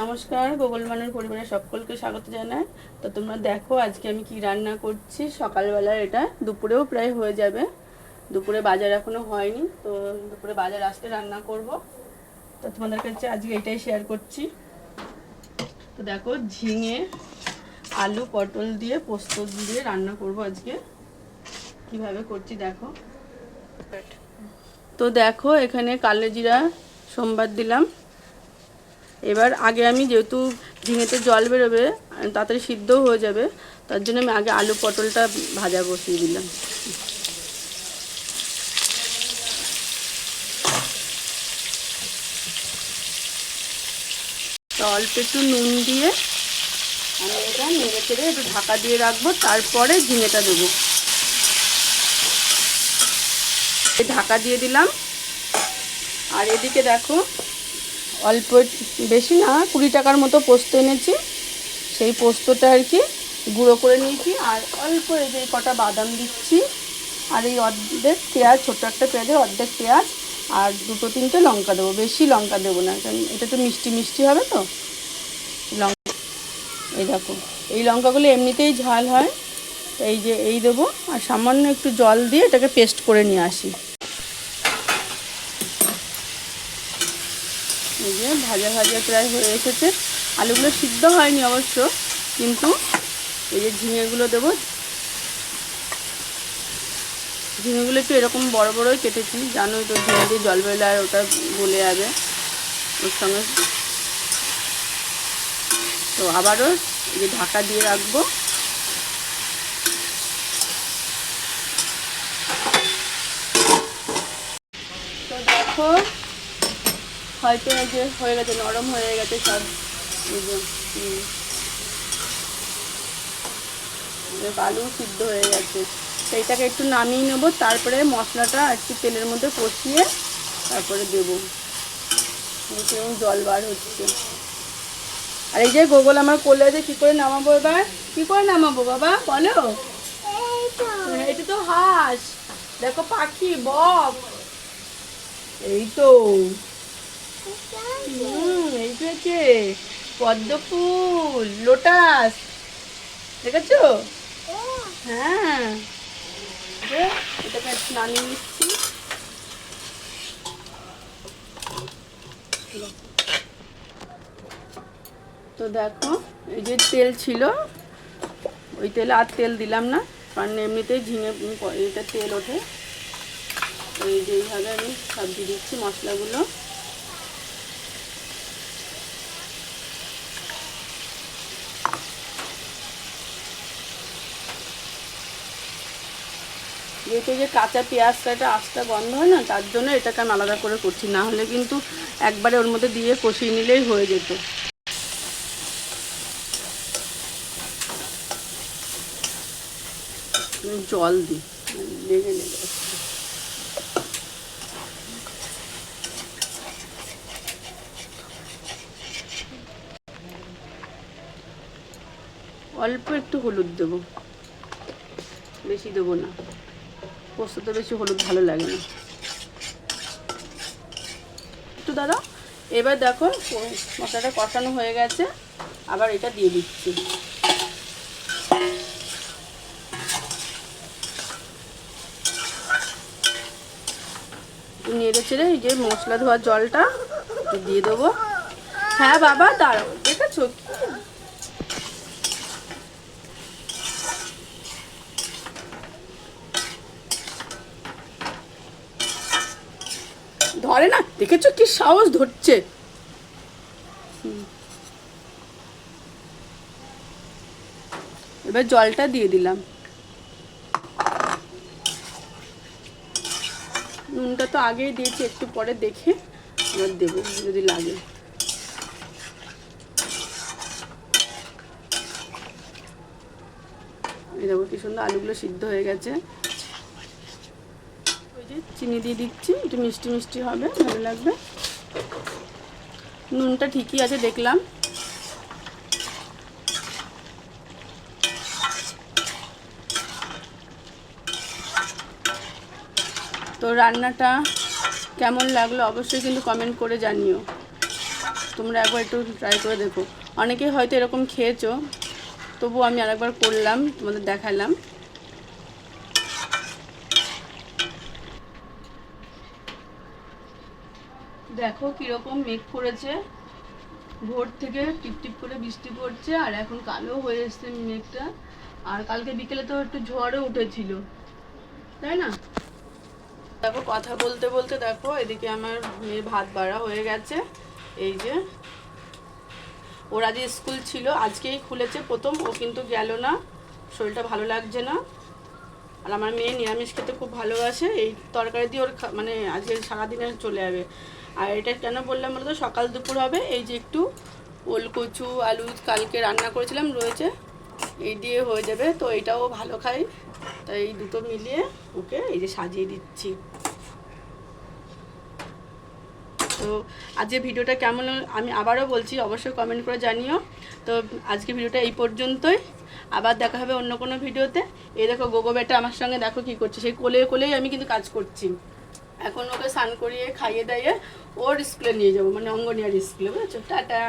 নমস্কার গোগল মানুর পরিবারের সকলকে স্বাগত জানাই। তো তোমরা দেখো আজকে আমি কি রান্না করছি। সকালবেলা এটা দুপুরেও প্রায় হয়ে যাবে। দুপুরে বাজার এখনও হয়নি, তো দুপুরে বাজার আসতে রান্না করব। তো তোমাদের কাছে আজকে এটাই শেয়ার করছি। তো দেখো ঝিঙে, আলু, পটল দিয়ে, পোস্ত দিয়ে রান্না করব আজকে। কীভাবে করছি দেখো। তো দেখো এখানে কালো জিরা, সোমবার দিলাম। এবার আগে আমি যেহেতু ঝিঙেতে জল বেরোবে, তাড়াতাড়ি সিদ্ধও হয়ে যাবে, তার জন্য আমি আগে আলু পটলটা ভাজা বসিয়ে দিলাম। অল্প একটু নুন দিয়ে আমি এটা নেড়ে চেড়ে একটু ঢাকা দিয়ে রাখব, তারপরে ঝিঙেটা দেবো। ঢাকা দিয়ে দিলাম। আর এদিকে দেখো অল্প বেশি না, কুড়ি টাকার মতো পোস্ত এনেছি। সেই পোস্তটা আর কি গুঁড়ো করে নিয়েছি, আর অল্প এই যে কটা বাদাম দিচ্ছি, আর এই অর্ধেক পেঁয়াজ, ছোট্ট একটা পেঁয়াজের অর্ধেক পেঁয়াজ, আর দুটো তিনটে লঙ্কা দেবো, বেশি লঙ্কা দেবো না, কারণ এটা তো মিষ্টি মিষ্টি হবে তো। লঙ্কা, এই দেখো, এই লঙ্কাগুলো এমনিতেই ঝাল হয়, এই যে এই দেবো, আর সামান্য একটু জল দিয়ে এটাকে পেস্ট করে নিয়ে আসি। এই যে ভাজা ভাজা প্রায় হয়ে এসেছে। আলুগুলো সিদ্ধ হয়নি অবশ্য, কিন্তু এই যে ঝিঙেগুলো দেবো। ঝিঙেগুলো একটু এরকম বড় বড়ই কেটেছি, জানোই তো ঝিঙে দিয়ে জল বেরোলে আর ওটা গলে যাবে ওর সঙ্গে। তো আবারও যে ঢাকা দিয়ে রাখব। তো দেখো হয়তো এই যে হয়ে গেছে, নরম হয়ে গেছে সব। আলু সিদ্ধ হয়ে গেছে। সেইটাকে একটু নামিয়ে নেব, তারপরে মশলাটা একটু তেলের মধ্যে কষিয়ে তারপরে দেবো। কেমন জল বার হচ্ছে। আর এই যে গোগল আমার কোলে আছে কী করে নামাবো এবার? কী করে নামাবো বাবা, বলো? এটা তো হাঁস। দেখো পাখি, বক। এই তো। তো হচ্ছে পদ্ম ফুল, লোটাস, দেখেছ? হ্যাঁ নিচ্ছি। তো দেখো, এই যে তেল ছিল, ওই তেলে আর তেল দিলাম না, কারণ এমনিতেই ঝিঙে এটা তেল ওঠে। এই যে এইভাবে আমি সব দিয়ে দিচ্ছি মশলাগুলো। যেহেতু যে কাঁচা পেঁয়াজটা এটা আঁচটা বন্ধ হয় না, তার জন্য এটাকে আমি আলাদা করে করছি। না হলে কিন্তু একবারে ওর মধ্যে দিয়ে কষিয়ে নিলেই হয়ে যেত। জল দিই। লেগে লেগে। অল্প একটু হলুদ দেবো। বেশি দেবো না। পোস্ততে বেশি হলুদ ভালো লাগে না। একটু দাদা, এবার দেখো, মশলাটা কষানো হয়ে গেছে, আবার এটা দিয়ে দিচ্ছি। নেড়ে চেড়ে এই যে মশলা ধোয়ার জলটা, দিয়ে দেবো। হ্যাঁ বাবা, দাঁড়াও, দেখেছ ধরে না? দেখেছ কি সাহস ধরছে। এবার জলটা দিয়ে দিলাম। নুনটা তো আগেই দিয়েছি, একটু পরে দেখে এবার দেবো, যদি লাগে। দেখো কি সুন্দর আলুগুলো সিদ্ধ হয়ে গেছে। চিনি দিয়ে দিচ্ছি, একটু মিষ্টি মিষ্টি হবে, ভালো লাগবে। নুনটা ঠিকই আছে, দেখলাম। তো রান্নাটা কেমন লাগল অবশ্যই কিন্তু কমেন্ট করে জানিও। তোমরা একবার একটু ট্রাই করে দেখো। অনেকেই হয়তো এরকম খেয়েছো তবু আমি আরেকবার করলাম, তোমাদের দেখালাম। দেখো কীরকম মেঘ করেছে। ভোর থেকে টিপ টিপ করে বৃষ্টি পড়ছে, আর এখন কালো হয়ে এসছে মেঘটা। আর কালকে বিকেলে তো একটু ঝড়ও উঠেছিল। তাই না? দেখো কথা বলতে বলতে দেখো, এদিকে আমার মেয়ের ভাত বাড়া হয়ে গেছে। এই যে, ওর আজ স্কুল ছিল, আজকেই খুলেছে প্রথম, ও কিন্তু গেল না। শরীরটা ভালো লাগছে না। আর আমার মেয়ে নিরামিষ খেতে খুব ভালোবাসে, এই তরকারি দিয়ে ওর মানে আজকে সারাদিনে চলে যাবে। আর এটা কেন বললাম বলতো? সকাল দুপুর হবে। এই যে একটু ওলকচু আলু কালকে রান্না করেছিলাম রয়েছে। এই দিয়ে হয়ে যাবে। তো এটাও ভালো খাই। তাই এই দুটো মিলিয়ে ওকে এই যে সাজিয়ে দিচ্ছি। তো আজকে ভিডিওটা কেমন আমি আবারও বলছি, অবশ্যই কমেন্ট করে জানিও। তো আজকে ভিডিওটা এই পর্যন্তই। আবার দেখা হবে অন্য কোনো ভিডিওতে। এই দেখো, গোগো বেটা আমার সঙ্গে দেখো কি করছে। সেই কোলে কোলেই আমি কিন্তু কাজ করছি। এখন ওকে স্নান করিয়ে খাইয়ে দাইয়ে ওর স্কুলে নিয়ে যাব মানে অঙ্গনিয়ার স্কুলে বুঝেছ? টাটা।